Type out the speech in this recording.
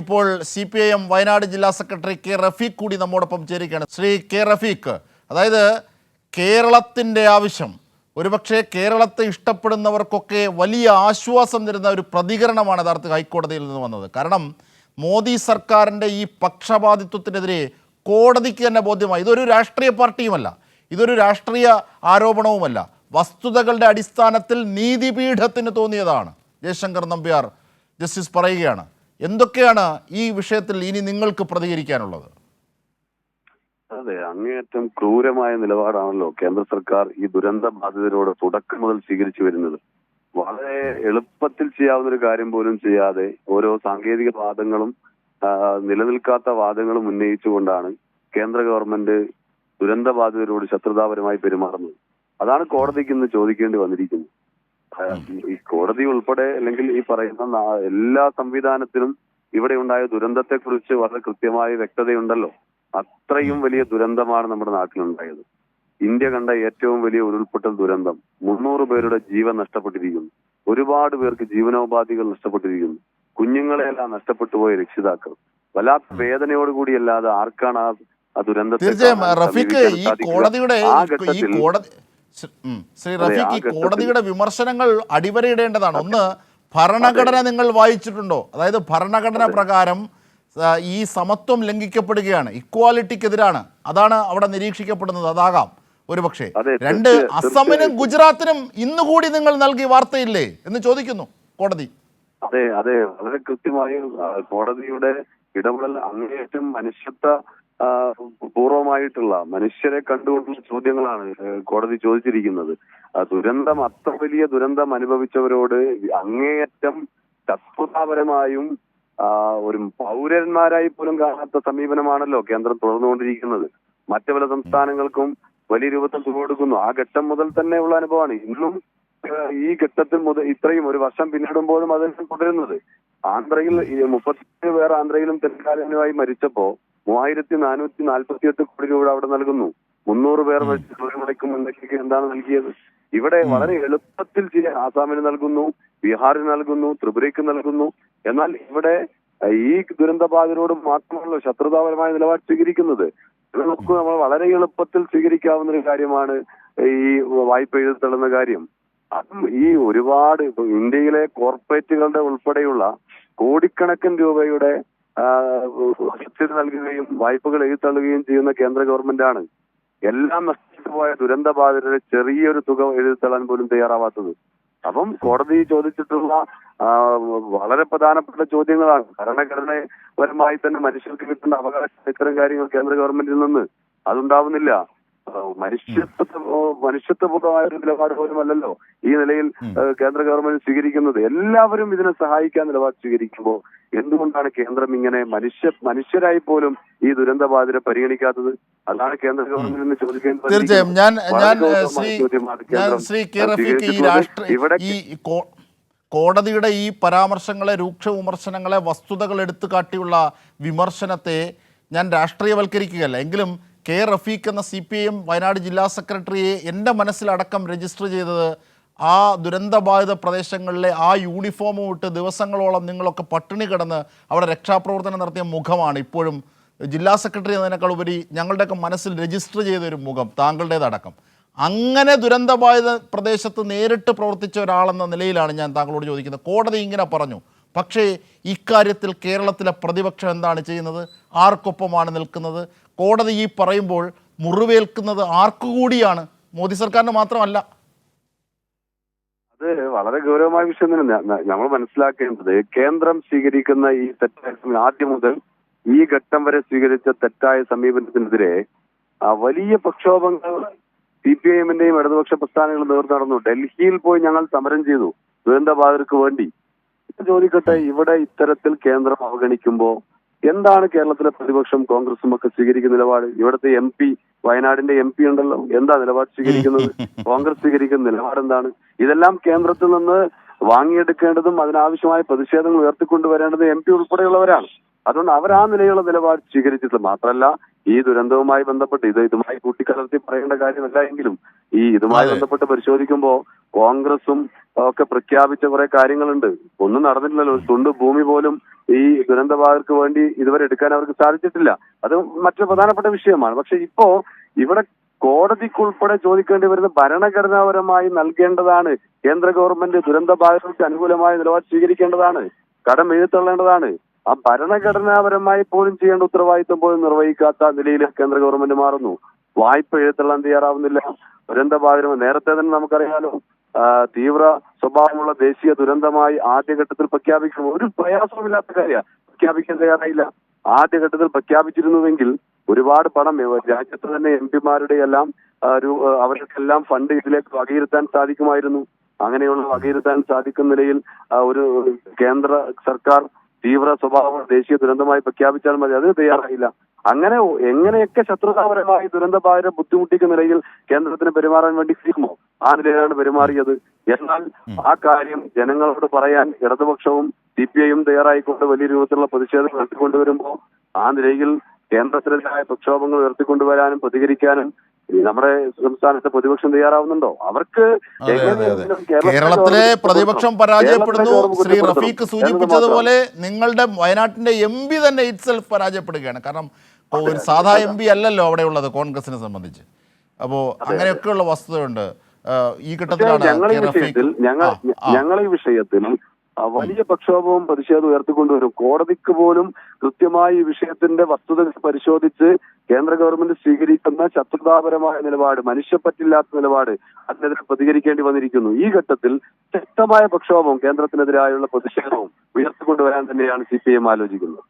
ഇപ്പോൾ C P I M Wayanad ജില്ലാ secretary K Rafeeq കൂടി നമ്മോടൊപ്പം ചേരുകയാണ്. ശ്രീ കെ റഫീഖ് അതായത് കേരളത്തിന്റെ ആവശ്യം ഒരുപക്ഷെ കേരളത്തെ ഇഷ്ടപ്പെടുന്നവർക്കൊക്കെ വലിയ ആശ്വാസം തരുന്ന ഒരു പ്രതികരണമാണ് യഥാർത്ഥ ഹൈക്കോടതിയിൽ നിന്ന് വന്നത്. കാരണം മോദി സർക്കാരിന്റെ ഈ പക്ഷപാതിത്വത്തിനെതിരെ കോടതിക്ക് തന്നെ ബോധ്യമായി. ഇതൊരു രാഷ്ട്രീയ പാർട്ടിയുമല്ല ഇതൊരു രാഷ്ട്രീയ ആരോപണവുമല്ല. വസ്തുതകളുടെ അടിസ്ഥാനത്തിൽ നീതിപീഠത്തിന് തോന്നിയതാണ്. ജയശങ്കർ നമ്പ്യാർ ജസ്റ്റിസ് പറയുകയാണ് എന്തൊക്കെയാണ് ഈ വിഷയത്തിൽ ഇനി നിങ്ങൾക്ക് പ്രതികരിക്കാനുള്ളത്? അതെ അങ്ങേയറ്റം ക്രൂരമായ നിലപാടാണല്ലോ കേന്ദ്ര സർക്കാർ ഈ ദുരന്ത ബാധിതരോട് തുടക്കം മുതൽ സ്വീകരിച്ചു വരുന്നത്. വളരെ എളുപ്പത്തിൽ ചെയ്യാവുന്ന ഒരു കാര്യം പോലും ചെയ്യാതെ ഓരോ സാങ്കേതിക വാദങ്ങളും നിലനിൽക്കാത്ത വാദങ്ങളും ഉന്നയിച്ചുകൊണ്ടാണ് കേന്ദ്ര ഗവൺമെന്റ് ദുരന്ത ബാധിതരോട് ശത്രുതാപരമായി പെരുമാറുന്നത്. അതാണ് കോടതിക്ക് ഇന്ന് ചോദിക്കേണ്ടി വന്നിരിക്കുന്നത്. ഈ കോടതി ഉൾപ്പെടെ അല്ലെങ്കിൽ ഈ പറയുന്ന എല്ലാ സംവിധാനത്തിലും ഇവിടെ ഉണ്ടായ ദുരന്തത്തെ കുറിച്ച് വളരെ കൃത്യമായ വ്യക്തതയുണ്ടല്ലോ. അത്രയും വലിയ ദുരന്തമാണ് നമ്മുടെ നാട്ടിലുണ്ടായത്. ഇന്ത്യ കണ്ട ഏറ്റവും വലിയ ഉരുൾപൊട്ടൽ ദുരന്തം. മുന്നൂറ് പേരുടെ ജീവൻ നഷ്ടപ്പെട്ടിരിക്കുന്നു. ഒരുപാട് പേർക്ക് ജീവനോപാധികൾ നഷ്ടപ്പെട്ടിരിക്കുന്നു. കുഞ്ഞുങ്ങളെല്ലാം നഷ്ടപ്പെട്ടു പോയ രക്ഷിതാക്കൾ. വല്ലാത്ത വേദനയോടുകൂടിയല്ലാതെ ആർക്കാണ് ആ ദുരന്തത്തെ തീർച്ചയായും റഫീഖ് ഈ? കോടതിയുടെ ആ ഈ ഘട്ടത്തിൽ ശ്രീ- റഫീഖ് ഈ കോടതിയുടെ വിമർശനങ്ങൾ അടിവരയിടേണ്ടതാണ്. ഒന്ന് ഭരണഘടന നിങ്ങൾ വായിച്ചിട്ടുണ്ടോ? അതായത് ഭരണഘടന പ്രകാരം ഈ സമത്വം ലംഘിക്കപ്പെടുകയാണ്. ഇക്വാലിറ്റിക്കെതിരാണ്. അതാണ് അവിടെ നിരീക്ഷിക്കപ്പെടുന്നത്. അതാകാം. ഒരുപക്ഷെ പക്ഷേ രണ്ട് അസമിനും ഗുജറാത്തിനും ഇന്നുകൂടി നിങ്ങൾ നൽകി വാർത്തയില്ലേ എന്ന് ചോദിക്കുന്നു കോടതി. അതെ അതെ. വളരെ കൃത്യമായി കോടതിയുടെ ഇടപെടൽ അങ്ങേയറ്റം മനുഷ്യത്വ പൂർവമായിട്ടുള്ള മനുഷ്യരെ കണ്ടുകൊണ്ടുള്ള ചോദ്യങ്ങളാണ് കോടതി ചോദിച്ചിരിക്കുന്നത്. ദുരന്തം അത്ര വലിയ ദുരന്തം അനുഭവിച്ചവരോട് അങ്ങേയറ്റം ശത്രുതാപരമായും ഒരു പൗരന്മാരായി പോലും കാണാത്ത സമീപനമാണല്ലോ കേന്ദ്രം തുടർന്നുകൊണ്ടിരിക്കുന്നത്. മറ്റു പല സംസ്ഥാനങ്ങൾക്കും വലിയ രൂപത്തിൽ തുക കൊടുക്കുന്നു ആ ഘട്ടം മുതൽ തന്നെ ഉള്ള അനുഭവമാണ്. ഇന്നും ഈ ഘട്ടത്തിൽ മുതൽ ഇത്രയും ഒരു വർഷം പിന്നിടുമ്പോഴും അതിന് തുടരുന്നത്. ആന്ധ്രയിൽ മുപ്പത്തി പേർ ആന്ധ്രയിലും തെലങ്കാനയിലുമായി മരിച്ചപ്പോ മൂവായിരത്തി നാനൂറ്റി നാൽപ്പത്തി എട്ട് കോടി രൂപ അവിടെ നൽകുന്നു. മുന്നൂറ് പേർ വെച്ച് തൊഴിലുറയ്ക്കും എന്നൊക്കെ എന്താണ് നൽകിയത്? ഇവിടെ വളരെ എളുപ്പത്തിൽ ചെയ്യാൻ ആസാമിന് നൽകുന്നു ബീഹാറിന് നൽകുന്നു ത്രിപുരയ്ക്ക് നൽകുന്നു. എന്നാൽ ഇവിടെ ഈ ദുരന്തബാധിതരോട് മാത്രമല്ല ശത്രുതാപരമായ നിലപാട് സ്വീകരിക്കുന്നത്. ഇത് നോക്കൂ നമ്മൾ വളരെ എളുപ്പത്തിൽ സ്വീകരിക്കാവുന്ന ഒരു കാര്യമാണ് ഈ വായ്പ എഴുതള്ളുന്ന കാര്യം. അതും ഈ ഒരുപാട് ഇന്ത്യയിലെ കോർപ്പറേറ്റുകളുടെ ഉൾപ്പെടെയുള്ള കോടിക്കണക്കിന് രൂപയുടെ സബ്സിഡി നൽകുകയും വായ്പകൾ എഴുതള്ളുകയും ചെയ്യുന്ന കേന്ദ്ര ഗവൺമെന്റാണ്. എല്ലാം നഷ്ടപ്പെട്ടു പോയ ദുരന്ത ബാധിതരെ ചെറിയൊരു തുക എഴുതിത്തള്ളാൻ പോലും തയ്യാറാവാത്തത്. അപ്പം കോടതി ചോദിച്ചിട്ടുള്ള വളരെ പ്രധാനപ്പെട്ട ചോദ്യങ്ങളാണ്. ഭരണഘടനപരമായി തന്നെ മനുഷ്യർക്ക് കിട്ടുന്ന അവകാശം ഇത്തരം കാര്യങ്ങൾ കേന്ദ്ര ഗവൺമെന്റിൽ നിന്ന് അതുണ്ടാവുന്നില്ല. മനുഷ്യത്വ മനുഷ്യത്വപൂർവമായ ഒരു നിലപാട് പോലും അല്ലല്ലോ ഈ നിലയിൽ കേന്ദ്ര ഗവൺമെന്റ് സ്വീകരിക്കുന്നത്. എല്ലാവരും ഇതിനെ സഹായിക്കാൻ നിലപാട് സ്വീകരിക്കുമ്പോൾ എന്തുകൊണ്ടാണ് കേന്ദ്രം ഇങ്ങനെ മനുഷ്യ മനുഷ്യരായി പോലും ഈ ദുരന്തബാധിതരെ പരിഗണിക്കാത്തത്? അതാണ് കേന്ദ്ര ഗവൺമെന്റിന് ചോദിക്കേണ്ടത് തീർച്ചയായും. ഞാൻ ഞാൻ ശ്രീ കെ റഫീഖ് ഈ. ഇവിടെ കോടതിയുടെ ഈ പരാമർശങ്ങളെ രൂക്ഷ വിമർശനങ്ങളെ വസ്തുതകൾ എടുത്തു കാട്ടിയുള്ള വിമർശനത്തെ ഞാൻ രാഷ്ട്രീയവൽക്കരിക്കുകയല്ല. എങ്കിലും കെ റഫീഖ് എന്ന സി പി എം വയനാട് ജില്ലാ സെക്രട്ടറിയെ എന്റെ മനസ്സിലടക്കം രജിസ്റ്റർ ചെയ്തത് ആ ദുരന്തബാധിത പ്രദേശങ്ങളിലെ ആ യൂണിഫോമും ഇട്ട് ദിവസങ്ങളോളം നിങ്ങളൊക്കെ പട്ടിണി കിടന്ന് അവിടെ രക്ഷാപ്രവർത്തനം നടത്തിയ മുഖമാണ് ഇപ്പോഴും. ജില്ലാ സെക്രട്ടറി എന്നതിനേക്കാൾ ഉപരി ഞങ്ങളുടെയൊക്കെ മനസ്സിൽ രജിസ്റ്റർ ചെയ്ത ഒരു മുഖം താങ്കളുടേതടക്കം. അങ്ങനെ ദുരന്തബാധിത പ്രദേശത്ത് നേരിട്ട് പ്രവർത്തിച്ച ഒരാളെന്ന നിലയിലാണ് ഞാൻ താങ്കളോട് ചോദിക്കുന്നത്. കോടതി ഇങ്ങനെ പറഞ്ഞു. പക്ഷേ ഇക്കാര്യത്തിൽ കേരളത്തിലെ പ്രതിപക്ഷം എന്താണ് ചെയ്യുന്നത്? ആർക്കൊപ്പമാണ് നിൽക്കുന്നത്? കോടതി ഈ പറയുമ്പോൾ മുറിവേൽക്കുന്നത് ആർക്കുകൂടിയാണ്? മോദി സർക്കാരിന് മാത്രമല്ല. അത് വളരെ ഗൗരവമായ വിഷയം തന്നെ. നമ്മൾ മനസ്സിലാക്കേണ്ടത് കേന്ദ്രം സ്വീകരിക്കുന്ന ഈ തെറ്റായ ആദ്യം മുതൽ ഈ ഘട്ടം വരെ സ്വീകരിച്ച തെറ്റായ സമീപനത്തിനെതിരെ വലിയ പ്രക്ഷോഭങ്ങൾ സി പി ഐ എമ്മിന്റെയും ഇടതുപക്ഷ പ്രസ്ഥാനങ്ങളും നേർന്നു നടന്നു ഡൽഹിയിൽ പോയി ഞങ്ങൾ സമരം ചെയ്തു ദുരന്തബാധിതർക്ക് വേണ്ടി. ചോദിക്കട്ടെ ഇവിടെ ഇത്തരത്തിൽ കേന്ദ്രം അവഗണിക്കുമ്പോ എന്താണ് കേരളത്തിലെ പ്രതിപക്ഷം കോൺഗ്രസും ഒക്കെ സ്വീകരിക്കുന്ന നിലപാട്? ഇവിടുത്തെ എം പി വയനാടിന്റെ എം പി ഉണ്ടല്ലോ എന്താ നിലപാട് സ്വീകരിക്കുന്നത്? കോൺഗ്രസ് സ്വീകരിക്കുന്ന നിലപാട് എന്താണ്? ഇതെല്ലാം കേന്ദ്രത്തിൽ നിന്ന് വാങ്ങിയെടുക്കേണ്ടതും അതിനാവശ്യമായ പ്രതിഷേധങ്ങൾ ഉയർത്തിക്കൊണ്ടുവരേണ്ടത് എം പി ഉൾപ്പെടെയുള്ളവരാണ്. അതുകൊണ്ട് അവർ ആ നിലയിലുള്ള നിലപാട് സ്വീകരിച്ചിട്ട് മാത്രമല്ല ഈ ദുരന്തവുമായി ബന്ധപ്പെട്ട് ഇത് ഇതുമായി കൂട്ടിക്കലർത്തി പറയേണ്ട കാര്യമല്ല എങ്കിലും ഈ ഇതുമായി. ബന്ധപ്പെട്ട് പരിശോധിക്കുമ്പോൾ കോൺഗ്രസും ഒക്കെ പ്രഖ്യാപിച്ച കുറെ കാര്യങ്ങളുണ്ട്. ഒന്നും നടന്നിട്ടില്ലല്ലോ. ഒരു തുണ്ട് ഭൂമി പോലും ഈ ദുരന്തബാധകർക്ക് വേണ്ടി ഇതുവരെ എടുക്കാൻ അവർക്ക് സാധിച്ചിട്ടില്ല. അത് മറ്റൊരു പ്രധാനപ്പെട്ട വിഷയമാണ്. പക്ഷെ ഇപ്പോ ഇവിടെ കോടതിക്കുൾപ്പെടെ ചോദിക്കേണ്ടി വരുന്ന ഭരണഘടനാപരമായി നൽകേണ്ടതാണ് കേന്ദ്ര ഗവൺമെന്റ് ദുരന്തബാധിതർക്ക് അനുകൂലമായ നിലപാട് സ്വീകരിക്കേണ്ടതാണ് കടം എഴുത്തള്ളേണ്ടതാണ് ആ ഭരണഘടനാപരമായി പോലും ചെയ്യേണ്ട ഉത്തരവാദിത്വം പോലും നിർവഹിക്കാത്ത നിലയിൽ കേന്ദ്ര ഗവൺമെന്റ് മാറുന്നു. വായ്പ എഴുത്തള്ളാൻ തയ്യാറാവുന്നില്ല. ദുരന്തബാധിതം നേരത്തെ തന്നെ നമുക്കറിയാലോ തീവ്ര സ്വഭാവമുള്ള ദേശീയ ദുരന്തമായി ആദ്യഘട്ടത്തിൽ പ്രഖ്യാപിക്കണം ഒരു പ്രയാസവുമില്ലാത്ത കാര്യമാണ് പ്രഖ്യാപിക്കാൻ തയ്യാറായില്ല ആദ്യഘട്ടത്തിൽ പ്രഖ്യാപിച്ചിരുന്നുവെങ്കിൽ ഒരുപാട് പണം രാജ്യത്ത് തന്നെ എം പിമാരുടെ എല്ലാം അവർക്കെല്ലാം ഫണ്ട് ഇതിലേക്ക് വകയിരുത്താൻ സാധിക്കുമായിരുന്നു. അങ്ങനെയുള്ള വകയിരുത്താൻ സാധിക്കുന്ന നിലയിൽ ഒരു കേന്ദ്ര സർക്കാർ തീവ്ര സ്വഭാവം ദേശീയ ദുരന്തമായി പ്രഖ്യാപിച്ചാൽ മതി. അത് തയ്യാറായില്ല. അങ്ങനെ എങ്ങനെയൊക്കെ ശത്രുതാപരമായി ദുരന്തബാധിതരെ ബുദ്ധിമുട്ടിക്കുന്ന നിലയിൽ കേന്ദ്രത്തിന് പെരുമാറാൻ വേണ്ടി തീരുമോ ആ നിലയിലാണ് പെരുമാറിയത്. എന്നാൽ ആ കാര്യം ജനങ്ങളോട് പറയാൻ ഇടതുപക്ഷവും സി പി ഐയും തയ്യാറായിക്കൊണ്ട് വലിയ രൂപത്തിലുള്ള പ്രതിഷേധം നടത്തിക്കൊണ്ടുവരുമ്പോൾ ആ നിലയിൽ കേന്ദ്രത്തിനെതിരായ പ്രക്ഷോഭങ്ങൾ ഉയർത്തിക്കൊണ്ടുവരാനും പ്രതികരിക്കാനും നമ്മുടെ സംസ്ഥാനത്തെ പ്രതിപക്ഷം തയ്യാറാവുന്നുണ്ടോ? അവർക്ക് കേരളത്തിലെ പ്രതിപക്ഷം പരാജയപ്പെടുന്നു. ശ്രീ റഫീഖ് സൂചിപ്പിച്ചതുപോലെ നിങ്ങളുടെ വയനാട്ടിന്റെ എം പി തന്നെ ഇറ്റ്സെൽഫ് പരാജയപ്പെടുകയാണ്. കാരണം ഇപ്പൊ ഒരു സാധാ എം പി അല്ലല്ലോ അവിടെ ഉള്ളത് കോൺഗ്രസിനെ സംബന്ധിച്ച്. അപ്പോൾ അങ്ങനെയൊക്കെയുള്ള വസ്തുതയുണ്ട്. ഈ ഘട്ടത്തിലാണ് ഞങ്ങൾ ഈ. വിഷയത്തിൽ. ഞങ്ങൾ ഈ വിഷയത്തിൽ വലിയ പ്രക്ഷോഭവും പ്രതിഷേധവും ഉയർത്തിക്കൊണ്ടുവരും കോടതിക്ക് പോലും കൃത്യമായി ഈ വിഷയത്തിന്റെ വസ്തുത പരിശോധിച്ച് കേന്ദ്ര ഗവൺമെന്റ് സ്വീകരിക്കുന്ന ശത്രുതാപരമായ നിലപാട് മനുഷ്യപ്പറ്റില്ലാത്ത നിലപാട് അതിനെതിരെ പ്രതികരിക്കേണ്ടി വന്നിരിക്കുന്നു. ഈ ഘട്ടത്തിൽ ശക്തമായ പ്രക്ഷോഭവും കേന്ദ്രത്തിനെതിരായുള്ള പ്രതിഷേധവും ഉയർത്തിക്കൊണ്ടുവരാൻ തന്നെയാണ് സി പി എം ആലോചിക്കുന്നത്.